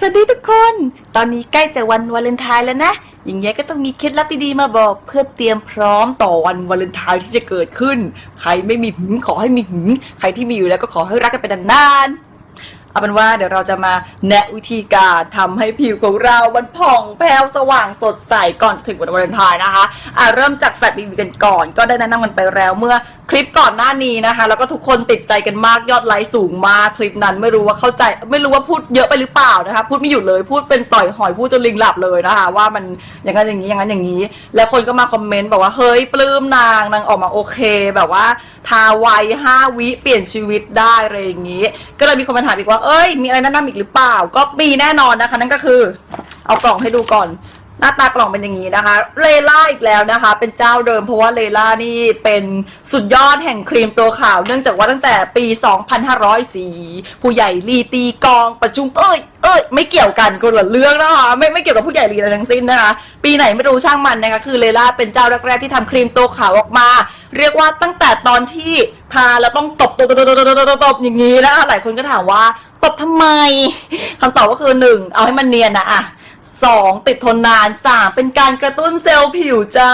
สวัสดีทุกคน ตอนนี้ใกล้จะวันวาเลนไทน์แล้วนะ อย่างเงี้ยก็ต้องมีเคล็ดลับดีๆมาบอก เพื่อเตรียมพร้อมต่อวันวาเลนไทน์ที่จะเกิดขึ้น ใครไม่มีหึงขอให้มีหึงใครที่มีอยู่แล้วก็ขอให้รักกันไปนานๆ เอาเป็นว่าเดี๋ยวเราจะมาแนะวิธีการทำให้ผิวของเรามันผ่องแผ้วสว่างสดใสก่อนจะถึงวันวาเลนไทน์นะคะอะเริ่มจากแฟลตบีบีกันก่อน ก็ได้แนะนำกันไปแล้วเมื่อคลิปก่อนหน้านี้นะคะ แล้วก็ทุกคนติดใจกันมากยอดไลค์สูงมากคลิปนั้นไม่รู้ว่าเข้าใจ ไม่รู้ว่าพูดเยอะไปหรือเปล่านะคะ พูดไม่หยุดเลยพูดเป็นต่อยหอยพูดจนลิงหลับเลยนะคะ ว่ามันอย่างนั้นอย่างนี้อย่างนั้นอย่างนี้ แล้วคนก็มาคอมเมนต์บอกว่าเฮ้ยปลื้มนางนางออกมาโอเค แบบว่าทาไวห้าวิเปลี่ยนชีวิตได้อะไรอย่างนี้ ก็เลยมีคนมาถามอีกว่าเอ้ย มีอะไรแนะนำอีกหรือเปล่า ก็มีแน่นอนนะคะ นั่นก็คือ เอากล่องให้ดูก่อน หน้าตากล่องเป็นอย่างนี้นะคะ เลล่าอีกแล้วนะคะ เป็นเจ้าเดิมเพราะว่าเลล่านี่เป็นสุดยอดแห่งครีมตัวขาว เนื่องจากว่าตั้งแต่ปี 2504ผู้ใหญ่รีตีกองประชุมเอ้ยเอ้ยไม่เกี่ยวกันคนละเรื่องนะคะไม่ไม่เกี่ยวกับผู้ใหญ่รีอะไรทั้งสิ้นนะคะ ปีไหนไม่รู้ช่างมันนะคะคือเลล่าเป็นเจ้าแรกๆที่ทำครีมตัวขาวออกมา เรียกว่าตั้งแต่ตอนที่ทาแล้วต้องตบตบตบตบตบตบตบอย่างนี้นะคะหลายคนก็ถามว่า ตบทำไมคำตอบก็คือหนึ่งเอาให้มันเนียนนะอะ สองติดทนนานสามเป็นการกระตุ้นเซลล์ผิวจ้า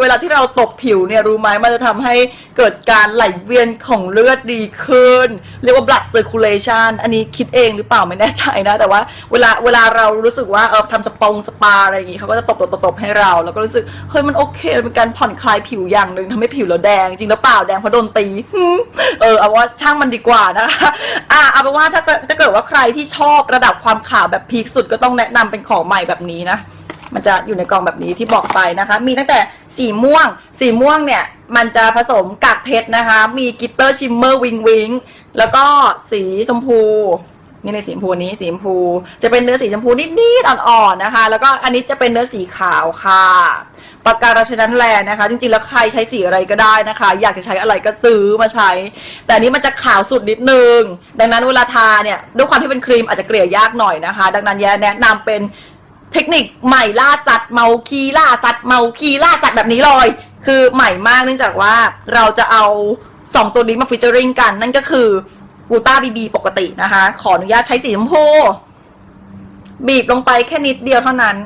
เวลาที่เราตบผิวเนี่ยรู้ไหมมันจะทำให้เกิดการไหลเวียนของเลือดดีขึ้น เรียกว่า blood circulation อันนี้คิดเองหรือเปล่าไม่แน่ใจนะ แต่ว่าเวลาเวลาเรารู้สึกว่าเออทำสปงสปาอะไรอย่างงี้เขาก็จะตบตบตบให้เรา แล้วก็รู้สึกเฮ้ยมันโอเคเป็นการผ่อนคลายผิวอย่างหนึ่งทำให้ผิวเราแดง จริงแล้วเปล่าแดงเพราะโดนตีเออเอาว่าช่างมันดีกว่านะคะอะเอาเป็นว่าถ้าเกิดถ้าเกิดว่าใครที่ชอบระดับความขาวแบบพีคสุดก็ต้องแนะนำเป็นของใหม่แบบนี้นะ มันจะอยู่ในกล่องแบบนี้ที่บอกไปนะคะ มีตั้งแต่สีม่วง สีม่วงเนี่ย มันจะผสมกากเพชรนะคะ มีกิตเตอร์ชิมเมอร์วิงวิงแล้วก็สีชมพูนี่ในสีชมพูนี้สีชมพู จะเป็นเนื้อสีชมพูนิดๆอ่อนๆนะคะ แล้วก็อันนี้จะเป็นเนื้อสีขาวค่ะปากการาชนันแลนะคะ จริงๆแล้วใครใช้สีอะไรก็ได้นะคะ อยากจะใช้อะไรก็ซื้อมาใช้ แต่นี้มันจะขาวสุดนิดนึง ดังนั้นเวลาทาเนี่ยด้วยความที่เป็นครีมอาจจะเกลี่ยยากหน่อยนะคะ ดังนั้นแย่แนะนำเป็น เทคนิคใหม่ล่าสัตว์เมาคีล่าสัตว์เมาคีล่าสัตว์แบบนี้เลย คือใหม่มากเนื่องจากว่าเราจะเอาสองตัวนี้มาฟิชเจอริงกัน นั่นก็คือกูต้าบีบีปกตินะคะ ขออนุญาตใช้สีชมพูบีบลงไปแค่นิดเดียวเท่านั้น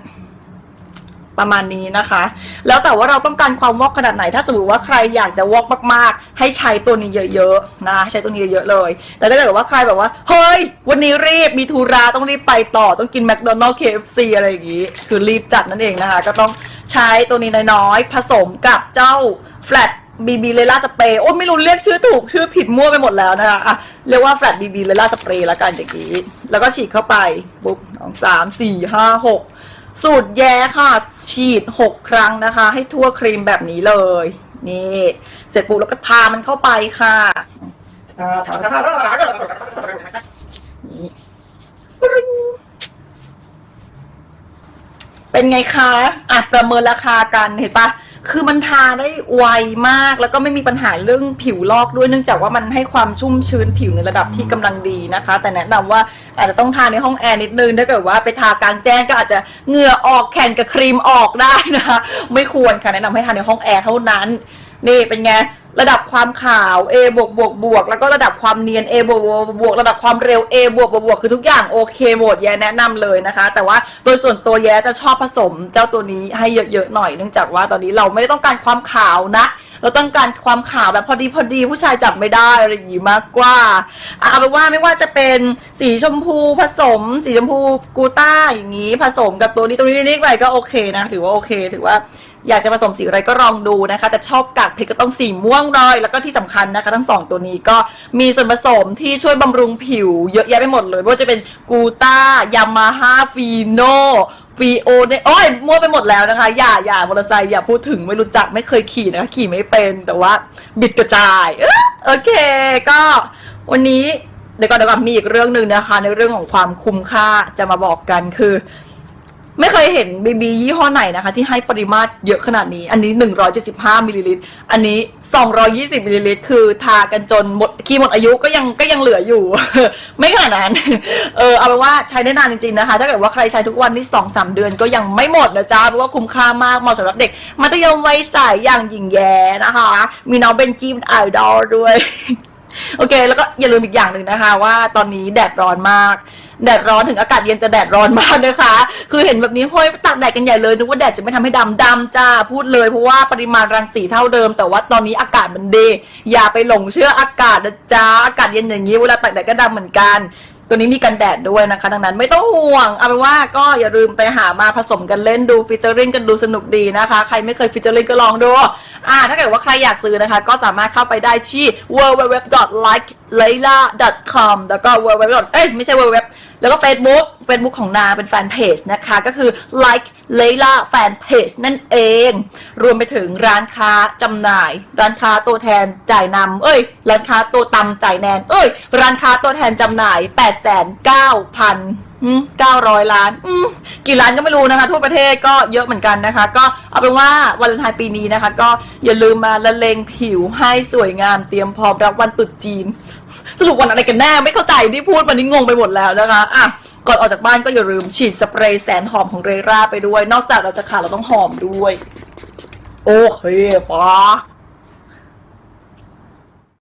ประมาณนี้นะคะ แล้วแต่ว่าเราต้องการความวอกขนาดไหน ถ้าสมมติว่าใครอยากจะวอกมากๆ ให้ใช้ตัวนี้เยอะๆนะใช้ตัวนี้เยอะๆเลย แต่ถ้าเกิดว่าใครแบบว่าเฮ้ย วันนี้รีบมีธุระต้องรีบไปต่อต้องกินแมคโดนัลล์ KFC อะไรอย่างงี้ คือรีบจัดนั่นเองนะคะ ก็ต้องใช้ตัวนี้น้อยๆผสมกับเจ้า flat BB เลล่าสเปรย์โอ้ไม่รู้เรียกชื่อถูกชื่อผิดมั่วไปหมดแล้วนะคะอะเรียกว่า flat BB เลล่าสเปรย์ล้วกันอย่างนี้ แล้วก็ฉีดเข้าไปปุ๊บสองสามสี่ห้าหก สูตรแย้ค่ะ ฉีด 6 ครั้งนะคะ ให้ทั่วครีมแบบนี้เลย นี่ เสร็จปุ๊บแล้วก็ทามันเข้าไปค่ะทาทาทาทาทาทานี่เป็นไงคะอะประเมินราคากันเห็นปะ คือมันทาได้ไวมากแล้วก็ไม่มีปัญหาเรื่องผิวลอกด้วยเนื่องจากว่ามันให้ความชุ่มชื้นผิวในระดับที่กำลังดีนะคะ แต่แนะนำว่าอาจจะต้องทาในห้องแอร์นิดนึงถ้าเกิดว่าไปทากลางแจ้งก็อาจจะเหงื่อออกแข่งกับครีมออกได้นะคะ ไม่ควรค่ะแนะนำให้ทาในห้องแอร์เท่านั้น นี่เป็นไง ระดับความขาว A บวกบวกบวกแล้วก็ระดับความเนียน A บวกบวกบวกระดับความเร็ว A บวกบวกบวกคือทุกอย่างโอเคหมดแย่แนะนำเลยนะคะ แต่ว่าโดยส่วนตัวแย่จะชอบผสมเจ้าตัวนี้ให้เยอะๆหน่อยเนื่องจากว่าตอนนี้เราไม่ได้ต้องการความขาวนะ เราต้องการความขาวแบบพอดีพอดีผู้ชายจับไม่ได้อะไรอย่างงี้มากกว่าเอาเป็นว่าไม่ว่าจะเป็นสีชมพูผสม สีชมพูกูต้าอย่างนี้ ผสมกับตัวนี้ตัวนี้นิดๆไปก็โอเคนะถือว่าโอเคถือว่าอยากจะผสมสีอะไรก็ลองดูนะคะ แต่ชอบกากเพชรก็ต้องสีม่วงเลยแล้วก็ที่สำคัญนะคะ ทั้งสองตัวนี้ก็มีส่วนผสมที่ช่วยบำรุงผิวเยอะแยะไปหมดเลยไม่ว่าจะเป็นกูต้ายามาฮ่าฟีโนฟีโอเนี่ยโอ้ยมั่วไปหมดแล้วนะคะ อย่าอย่ามอเตอร์ไซค์อย่าพูดถึงไม่รู้จักไม่เคยขี่นะคะ ขี่ไม่เป็นแต่ว่าบิดกระจายโอเค ก็วันนี้เดี๋ยวก่อนเดี๋ยวก่อนมีอีกเรื่องหนึ่งนะคะ ในเรื่องของความคุ้มค่าจะมาบอกกันคือ ไม่เคยเห็นบีบียี่ห้อไหนนะคะ ที่ให้ปริมาตรเยอะขนาดนี้ อันนี้ 175มิลลิลิตร อันนี้ 220มิลลิลิตร คือทากันจนหมดคีหมดอายุก็ยังก็ยังเหลืออยู่ ไม่ขนาดนั้น เออเอาเป็นว่าใช้ได้นานจริงๆนะคะ ถ้าเกิดว่าใครใช้ทุกวันนี่2-3สเดือนก็ยังไม่หมดนะจ๊ะ เพราะว่าคุ้มค่ามากเหมาะสำหรับเด็ก มัธยมวัยใสอย่างหญิงแย้นะคะ มีน้องเบนกี้เป็นไอดอลด้วย โอเค แล้วก็อย่าลืมอีกอย่างหนึ่งนะคะ ว่าตอนนี้แดดร้อนมาก แดดร้อนถึงอากาศเย็นแต่แดดร้อนมากนะคะ คือเห็นแบบนี้ห้อยตากแดดกันใหญ่เลยนึกว่าแดดจะไม่ทำให้ดำดำจ้าพูดเลยเพราะว่าปริมาณรังสีเท่าเดิม แต่ว่าตอนนี้อากาศมันดีอย่าไปหลงเชื่ออากาศนะจ้าอากาศเย็นอย่างนี้เวลาตากแดดก็ดำเหมือนกัน ตัวนี้มีกันแดดด้วยนะคะ ดังนั้นไม่ต้องห่วง เอาเป็นว่าก็อย่าลืมไปหามาผสมกันเล่นดูฟิชเจอริงกันดูสนุกดีนะคะ ใครไม่เคยฟิชเจอริงก็ลองดู อ่า ถ้าเกิดว่าใครอยากซื้อนะคะ ก็สามารถเข้าไปได้ที่ www.like layla.com แล้วก็ www เอ้ยไม่ใช่ www แล้วก็ Facebook Facebook ของนาเป็นแฟนเพจนะคะ ก็คือ like l e y l a fan page นั่นเอง รวมไปถึงร้านค้าจำหน่าย ร้านค้าตัวแทนจ่ายนำเอ้ย ร้านค้าตัวตำจ่ายแนน เอ้ย ร้านค้าตัวแทนจำหน่าย 8 9 0 0 0 900 ล้านอื กี่ล้านก็ไม่รู้นะคะทั่วประเทศก็เยอะเหมือนกันนะคะ ก็เอาเป็นว่าวาเลนไทน์ปีนี้นะคะ ก็อย่าลืมมาละเลงผิวให้สวยงามเตรียมพร้อมรับวันตรุษจีน สรุปวันอะไรกันแน่ไม่เข้าใจที่พูดมานี่งงไปหมดแล้วนะคะอะก่อนออกจากบ้านก็อย่าลืมฉีดสเปรย์แสนหอมของเรราไปด้วย นอกจากเราจะขาดเราต้องหอมด้วย โอเคปะ